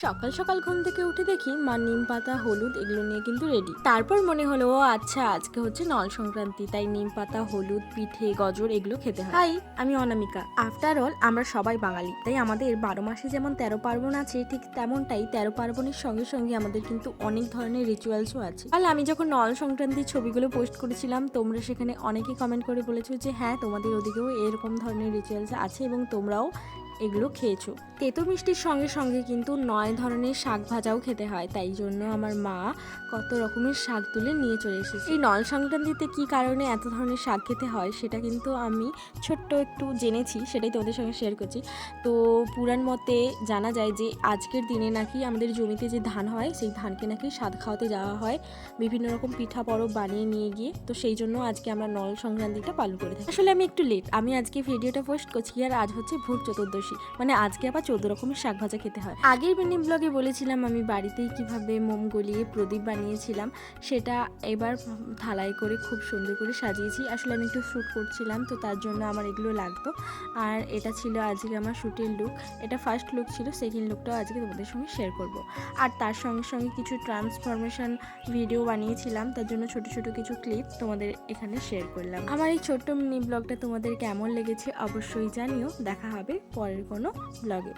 সকাল সকাল ঘুম থেকে উঠে দেখি মা নিম পাতা হলুদ এগুলো নিয়ে কিন্তু রেডি তারপর মনে হলো ও আচ্ছা আজকে হচ্ছে নল সংক্রান্তি তাই নিম পাতা হলুদ পিঠে গজর এগুলো খেতে হয়। হাই আমি অনামিকা। আফটার অল আমরা সবাই বাঙালি তাই আমাদের বারো মাসে যেমন তেরো পার্বণ আছে ঠিক তেমনটাই তেরো পার্বণের সঙ্গে সঙ্গে আমাদের কিন্তু অনেক ধরনের রিচুয়ালসও আছে। আর আমি যখন নল সংক্রান্তির ছবিগুলো পোস্ট করেছিলাম তোমরা সেখানে অনেকেই কমেন্ট করে বলেছ যে হ্যাঁ তোমাদের ওদিকেও এরকম ধরনের রিচুয়ালস আছে এবং তোমরাও এগুলো খেয়েছো। তেতো মিষ্টির সঙ্গে সঙ্গে কিন্তু নয় ধরনের শাক ভাজাও খেতে হয়, তাই জন্য আমার মা কত রকমের শাক তুলে নিয়ে চলে এসেছে। এই নল সংক্রান্তিতে কি কারণে এত ধরনের শাক খেতে হয়, সেটা কিন্তু আমি ছোট্ট একটু জেনেছি, সেটাই তোমাদের সঙ্গে শেয়ার করছি। তো পুরাণ মতে জানা যায় যে, আজকের দিনে নাকি আমাদের জমিতে যে ধান হয়, সেই ধানকে নাকি স্বাদ খাওয়াতে যাওয়া হয়। বিভিন্ন রকম পিঠা পরব বানিয়ে নিয়ে গিয়ে, তো সেই জন্য আজকে আমরা নল সংক্রান্তিটা পালন করে থাকি। আসলে আমি একটু লেট আমি আজকে ভিডিওটা পোস্ট করছি আর আজ হচ্ছে ভূত চতুর্দশী। মানে আজকে আবার চোদ্দ রকমের শাক ভাজা খেতে হয়। আগের মিনি ব্লগে বলেছিলাম আমি বাড়িতেই কীভাবে মোম গলিয়ে প্রদীপ বানিয়েছিলাম। সেটা এবার থালাই করে খুব সুন্দর করে সাজিয়েছি। আসলে আমি একটু শ্যুট করছিলাম, তো তার জন্য আমার এগুলো লাগতো। আর এটা ছিল আজকে আমার শ্যুটের লুক এটা ফার্স্ট লুক ছিল সেকেন্ড লুকটাও আজকে তোমাদের সঙ্গে শেয়ার করব। আর তার সঙ্গে সঙ্গে কিছু ট্রান্সফরমেশন ভিডিও বানিয়েছিলাম, তার জন্য ছোট ছোট কিছু ক্লিপ তোমাদের এখানে শেয়ার করলাম। আমার এই ছোট্ট মিনি ব্লগটা তোমাদের কেমন লেগেছে অবশ্যই জানিও। দেখা হবে পরের কোনো ব্লগে